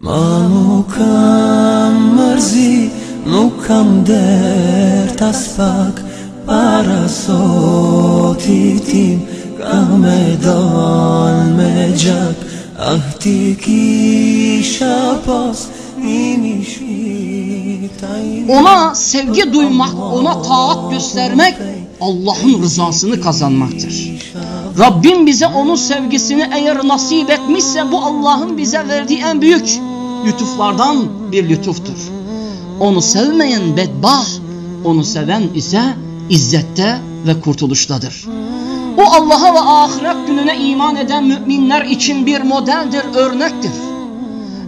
Ma nuk kam mërzi, nuk kam dert as pak Para sotit tim ka me dal me gjak Ah ti kisha pas shpirtaj Ona sevgi duymak, ona taat göstermek Allah'ın rızasını kazanmaktır. Rabbim bize onun sevgisini eğer nasip etmişse bu Allah'ın bize verdiği en büyük lütuflardan bir lütuftur. Onu sevmeyen bedbah, onu seven ise izzette ve kurtuluştadır. O Allah'a ve ahiret gününe iman eden müminler için bir modeldir, örnektir.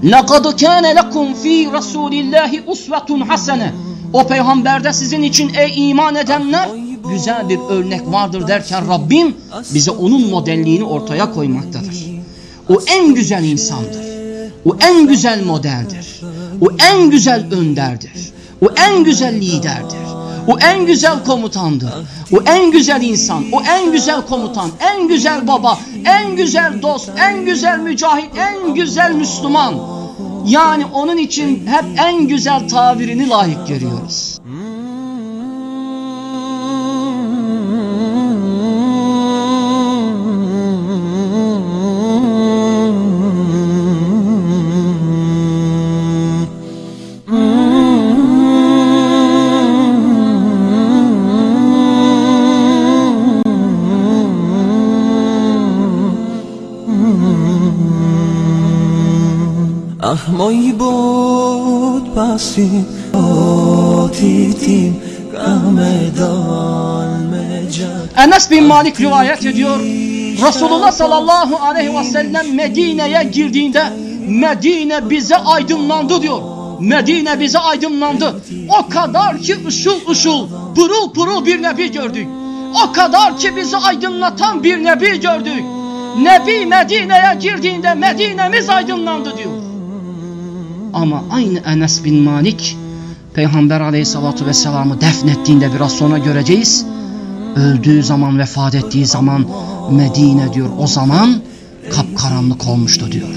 لَقَدْ كَانَ لَكُمْ ف۪ي رَسُولِ اللّٰهِ اُسْوَةٌ حَسَنَةٌ O peygamberde sizin için ey iman edenler güzel bir örnek vardır derken Rabbim bize onun modelliğini ortaya koymaktadır. O en güzel insandır. O en güzel modeldir. O en güzel önderdir. O en güzel liderdir. O en güzel komutandır. O en güzel insan, o en güzel komutan, en güzel baba, en güzel dost, en güzel mücahit, en güzel Müslüman. Yani onun için hep en güzel tabirini layık görüyoruz. Ah moj bod pasi Otitim ka me dal me gjak Enes bin Malik rivayet ediyor. Resulullah sallallahu aleyhi ve sellem Medine'ye girdiğinde Medine bize aydınlandı diyor. Medine bize aydınlandı. O kadar ki ışıl ışıl, pırıl pırıl bir nebi gördük. O kadar ki bizi aydınlatan bir nebi gördük. Nebi Medine'ye girdiğinde Medine'miz aydınlandı diyor. Ama aynı Enes bin Malik Peygamber aleyhissalatu vesselam'ı defnettiğinde biraz sonra göreceğiz. Öldüğü zaman vefat ettiği zaman Medine diyor o zaman kapkaranlık olmuştu diyor.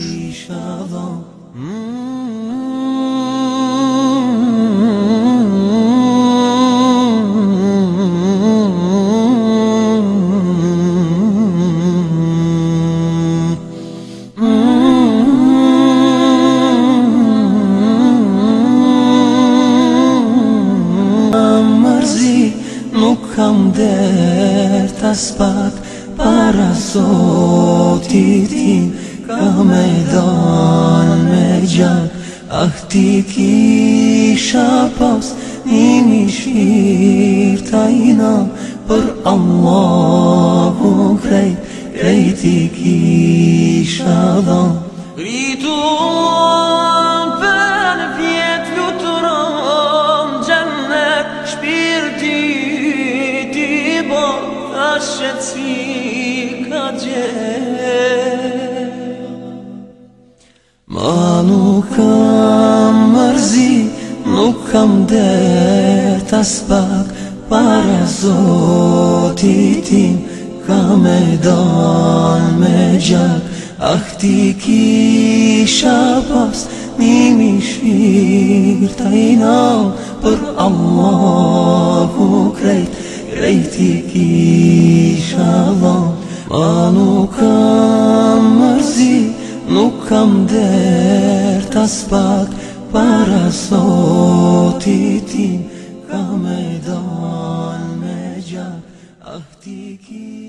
Dert as pak Para sotit tim Ka me dal me gjak Ah ti kisha pas Një shpirt tajna Për Allahu krejt Krejt i kisha si ka gjet Ma nuk kam mërzi Nuk kam dert as pak Para zotit tim Ka me dal me gjak. Ah ti kisha pas Një shpirt tajna Për Allahu krejt Krejt i kisha dhon Ma nuk kam mërzi Nuk kam dert as pak Para sotit tim Ka me dal me gjak Ah ti kisha